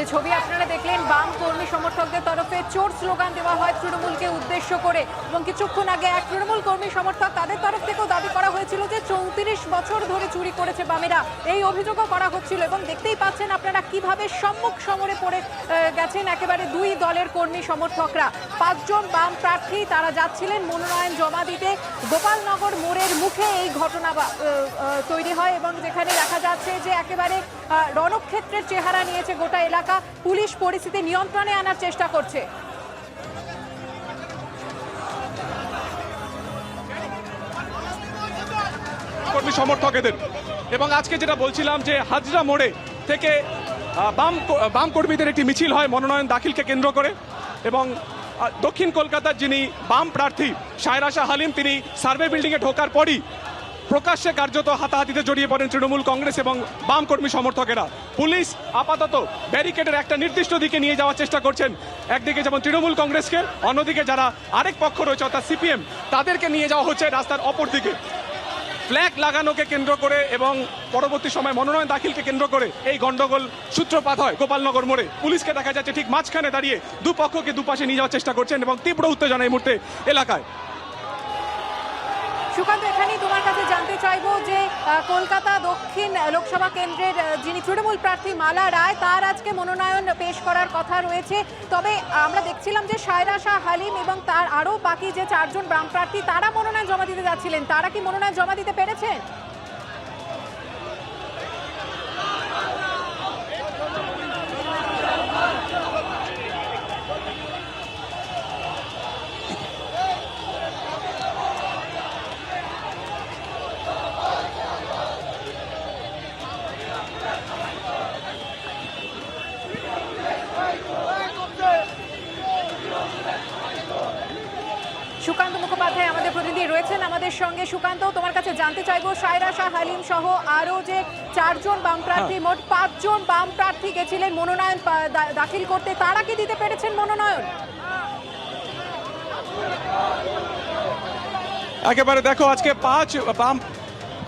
যে ছবি আপনারা দেখলেন, বাম কর্মী সমর্থকদের তরফে চোর স্লোগান দেওয়া হয় তৃণমূলকে উদ্দেশ্য করে। এবং কিছুক্ষণ আগে এক তৃণমূল কর্মী সমর্থক তাদের তরফ থেকেও দাবি করা হয়েছিল যে চৌত্রিশ বছর ধরে চুরি করেছে বামেরা। এই অভিযোগও করা হচ্ছিল এবং দেখতেই পাচ্ছেন আপনারা কীভাবে সম্মুখ সমরে পড়ে গেছেন একেবারে দুই দলের কর্মী সমর্থকরা। পাঁচজন বাম প্রার্থী তারা যাচ্ছিলেন মনোনয়ন জমা দিতে। গোপালনগর মোড়ের মুখে এই ঘটনা তৈরি হয় এবং যেখানে একেবারে রণক্ষেত্রের চেহারা নিয়েছে গোটা এলাকা। পুলিশ পরিস্থিতি নিয়ন্ত্রণে আনার চেষ্টা করছে। কর্মী সমর্থক এদের এবং আজকে যেটা বলছিলাম যে হাজরা মোড়ে থেকে বাম বাম কর্মীদের একটি মিছিল হয় মনোনয়ন দাখিলকে কেন্দ্র করে। এবং দক্ষিণ কলকাতার যিনি বাম প্রার্থী সায়রা শাহ হালিম, তিনি সার্ভে বিল্ডিংয়ে ঢোকার পরই প্রকাশ্যে কার্যত হাতাহাতিতে জড়িয়ে পড়েন তৃণমূল কংগ্রেস এবং বাম কর্মী সমর্থকেরা। পুলিশ আপাতত ব্যারিকেডের একটা নির্দিষ্ট দিকে নিয়ে যাওয়ার চেষ্টা করছেন। একদিকে যেমন তৃণমূল কংগ্রেসকে, অন্যদিকে যারা আরেক পক্ষ রয়েছে, অর্থাৎ সিপিএম, তাদেরকে নিয়ে যাওয়া হচ্ছে রাস্তার অপর দিকে। ফ্ল্যাগ লাগানোকে কেন্দ্র করে এবং পরবর্তী সময় মনোনয়ন দাখিলকে কেন্দ্র করে এই গন্ডগোল সূত্রপাত হয় গোপালনগর মোড়ে। পুলিশকে দেখা যাচ্ছে ঠিক মাঝখানে দাঁড়িয়ে দুপক্ষকে দুপাশে নিয়ে যাওয়ার চেষ্টা করছেন এবং তীব্র উত্তেজনা এই মুহূর্তে এলাকায়। সুকান্ত, এখানেই তোমার কাছে জানতে চাইব যে কলকাতা দক্ষিণ লোকসভা কেন্দ্রের যিনি তৃণমূল প্রার্থী মালা রায়, তার আজকে মনোনয়ন পেশ করার কথা রয়েছে। তবে আমরা দেখছিলাম যে সায়রা শাহ হালিম এবং তার আরও বাকি যে চারজন বাম প্রার্থী, তারা মনোনয়ন জমা দিতে যাচ্ছিলেন। তারা কি মনোনয়ন জমা দিতে পেরেছেন সুকান্ত প্রতিনিধি রয়েছেন আমাদের সঙ্গে সুকান্ত। তোমার কাছে জানতে চাইব সায়রা শাহ হালিম সহ আরও যে চারজন বাম প্রার্থী মোট পাঁচজন বাম প্রার্থী গেছিলেন মনোনয়ন দাখিল করতে। তারা কি দিতে পেরেছেন মনোনয়ন? একেবারে দেখো আজকে পাঁচ বাম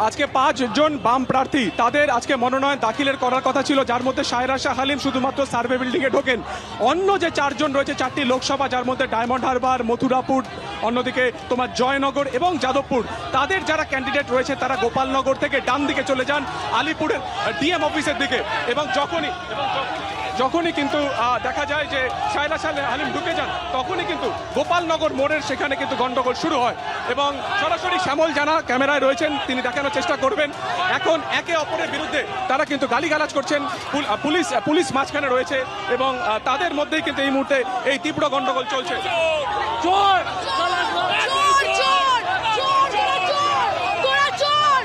আজকে পাঁচজন বাম প্রার্থী তাদের আজকে মনোনয়ন দাখিলের করার কথা ছিল, যার মধ্যে সায়রা শাহ হালিম শুধুমাত্র সার্ভে বিল্ডিংয়ে ঢোকেন। অন্য যে চারজন রয়েছে, চারটি লোকসভা, যার মধ্যে ডায়মন্ড হারবার, মথুরাপুর, অন্যদিকে তোমার জয়নগর এবং যাদবপুর। তাদের যারা ক্যান্ডিডেট রয়েছে, তারা গোপালনগর থেকে ডান দিকে চলে যান, আলিপুরের ডিএম অফিসের দিকে। এবং যখনই এবং যখনই- যখনই কিন্তু দেখা যায় যে সায়রা শাহ হালিম ঢুকে যান, তখনই কিন্তু গোপালনগর মোড়ের সেখানে কিন্তু গন্ডগোল শুরু হয়। এবং সরাসরি শ্যামল জানা ক্যামেরায় রয়েছেন, তিনি দেখানোর চেষ্টা করবেন। এখন একে অপরের বিরুদ্ধে তারা কিন্তু গালিগালাজ করছেন পুলিশ পুলিশ মাঝখানে রয়েছে এবং তাদের মধ্যেই কিন্তু এই মুহূর্তে এই তীব্র গন্ডগোল চলছে চোর চোর তোরা চোর তোরা চোর তোরা চোর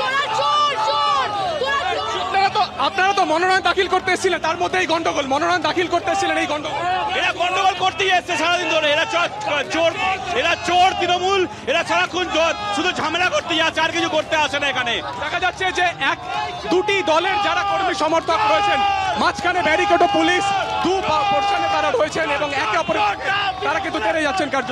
তোরা চোর চোর তোরা চোর আপনারা তো আপনারা তো মনোনয়ন দাখিল করতে এসেছিলেন তার মধ্যে এই গন্ডগোল মনোনয়ন দাখিল করতে এসেছিলেন এই গন্ডগোল। এরা গন্ডগোল করতেই এসছে সারাদিন ধরে। এরা চোর এরা চোর তৃণমূল এরা সারাক্ষণ শুধু ঝামেলা করতে যাচ্ছে আর কিছু করতে আসে না এখানে। দেখা যাচ্ছে যে এক দুটি দলের যারা কর্মী সমর্থক রয়েছেন মাঝখানে ব্যারিকেড ও পুলিশ দু পোর্শনে তারা রয়েছেন এবং একে অপরের তারা কিন্তু তেড়ে যাচ্ছেন কার্য